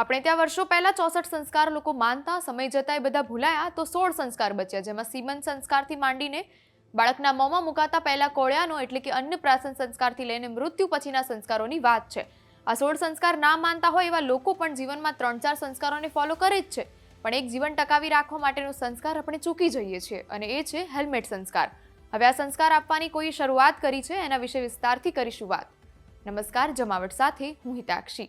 આપણે ત્યાં વર્ષો પહેલા ચોસઠ સંસ્કાર લોકો માનતા, સમય જતાં એ બધા ભૂલાયા, તો સોળ સંસ્કાર બચ્યા, જેમાં સીમન સંસ્કારથી માંડીને બાળકના મોંમાં મુકાતા પહેલા કોળિયાનો એટલે કે અન્નપ્રાસન સંસ્કારથી લઈને મૃત્યુ પછીના સંસ્કારોની વાત છે. આ સોળ સંસ્કાર ના માનતા હોય એવા લોકો પણ જીવનમાં ત્રણ ચાર સંસ્કારોને ફોલો કરે જ છે. પણ એક જીવન ટકાવી રાખવા માટેનો સંસ્કાર આપણે ચૂકી જઈએ છીએ અને એ છે હેલ્મેટ સંસ્કાર. હવે આ સંસ્કાર આપવાની કોઈ શરૂઆત કરી છે, એના વિશે વિસ્તારથી કરીશું વાત. નમસ્કાર, જમાવટ સાથે હું હિતાક્ષી.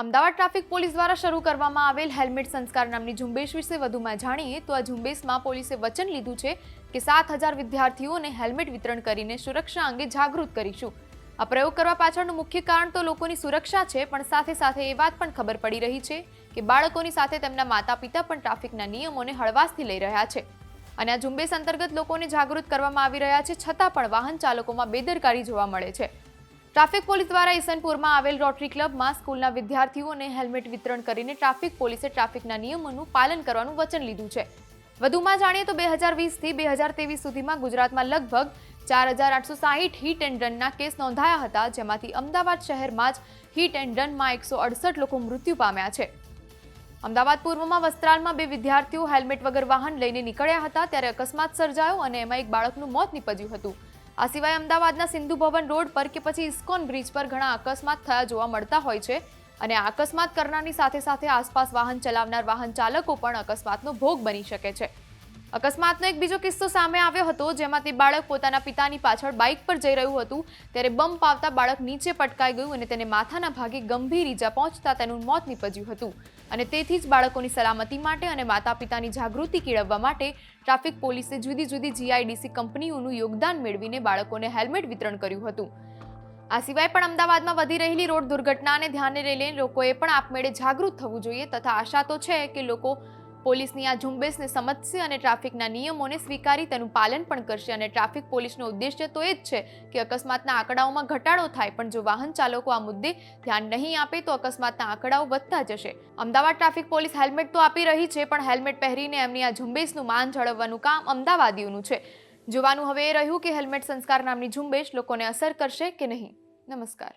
અમદાવાદ ટ્રાફિક પોલીસ દ્વારા શરૂ કરવામાં આવેલ હેલ્મેટ સંસ્કાર નામની ઝુંબેશ વિશે વધુમાં જાણીએ તો આ ઝુંબેશમાં પોલીસે વચન લીધું છે કે સાત હજાર વિદ્યાર્થીઓને હેલ્મેટ વિતરણ કરીને સુરક્ષા અંગે જાગૃત કરીશું. આ પ્રયોગ કરવા પાછળનું મુખ્ય કારણ તો લોકોની સુરક્ષા છે, પણ સાથે સાથે એ વાત પણ ખબર પડી રહી છે કે બાળકોની સાથે તેમના માતા પિતા પણ ટ્રાફિકના નિયમોને હળવાશથી લઈ રહ્યા છે. અને આ ઝુંબેશ અંતર્ગત લોકોને જાગૃત કરવામાં આવી રહ્યા છે, છતાં પણ વાહન ચાલકોમાં બેદરકારી જોવા મળે છે. ટ્રાફિક પોલીસ દ્વારા ઈસનપુરમાં આવેલ રોટરી ક્લબમાં સ્કૂલના વિદ્યાર્થીઓને હેલ્મેટ વિતરણ કરીને ટ્રાફિક પોલીસે ટ્રાફિકના નિયમોનું પાલન કરવાનું વચન લીધું છે. વધુમાં જાણીએ તો બે હજાર વીસથી બે હજાર ત્રેવીસ સુધીમાં ગુજરાતમાં લગભગ ચાર હજાર આઠસો સાહીઠ હિટ એન્ડ રનના કેસ નોંધાયા હતા, જેમાંથી અમદાવાદ શહેરમાં જ હિટ એન્ડ રનમાં એકસો અડસઠ લોકો મૃત્યુ પામ્યા છે. અમદાવાદ પૂર્વમાં વસ્ત્રાલમાં બે વિદ્યાર્થીઓ હેલ્મેટ વગર વાહન લઈને નીકળ્યા હતા, ત્યારે અકસ્માત સર્જાયો અને એમાં એક બાળકનું મોત નીપજ્યું હતું. આ સિવાય અમદાવાદના સિંધુ ભવન રોડ પર કે પછી ઇસ્કોન બ્રિજ પર ઘણા અકસ્માત થયા જોવા મળતા હોય છે. અને અકસ્માત કરનારની સાથે સાથે આસપાસ વાહન ચલાવનાર વાહન ચાલકો પણ અકસ્માતનો ભોગ બની શકે છે. અકસ્માતનો એક બીજો કિસ્સો સામે આવ્યો હતો, જેમાં તે બાળક પોતાના પિતાની પાછળ બાઇક પર જઈ રહ્યું હતું. ત્યારે બમ્પ આવતા બાળક નીચે પટકાઈ ગયું અને તેને માથાના ભાગે ગંભીર ઈજા પહોંચતા તેનું મોત નીપજ્યું હતું. અને તેથી જ બાળકોની સલામતી માટે અને માતા પિતાની જાગૃતિ કેળવવા માટે ટ્રાફિક પોલીસે જુદી જુદી જીઆઈડીસી કંપનીઓનું યોગદાન મેળવીને બાળકોને હેલ્મેટ વિતરણ કર્યું હતું. આ સિવાય પણ અમદાવાદમાં વધી રહેલી રોડ દુર્ઘટનાને ધ્યાને લઈને લોકોએ પણ આપમેળે જાગૃત થવું જોઈએ તથા આશા તો છે કે લોકો પોલીસની આ ઝુંબેશને સમજશે અને ટ્રાફિકના નિયમોને સ્વીકારી તેનું પાલન પણ કરશે. અને ટ્રાફિક પોલીસનો ઉદ્દેશ્ય તો એ જ છે કે અકસ્માતના આંકડાઓમાં ઘટાડો થાય, પણ જો વાહન ચાલકો આ મુદ્દે ધ્યાન નહીં આપે, તો અકસ્માતના આંકડાઓ વધતા જશે. અમદાવાદ ટ્રાફિક પોલીસ હેલ્મેટ તો આપી રહી છે, પણ હેલ્મેટ પહેરીને એમની આ ઝુંબેશનું માન જાળવવાનું કામ અમદાવાદીઓનું છે. જોવાનું હવે એ રહ્યું કે હેલ્મેટ સંસ્કાર નામની ઝુંબેશ લોકોને અસર કરશે કે નહીં. નમસ્કાર.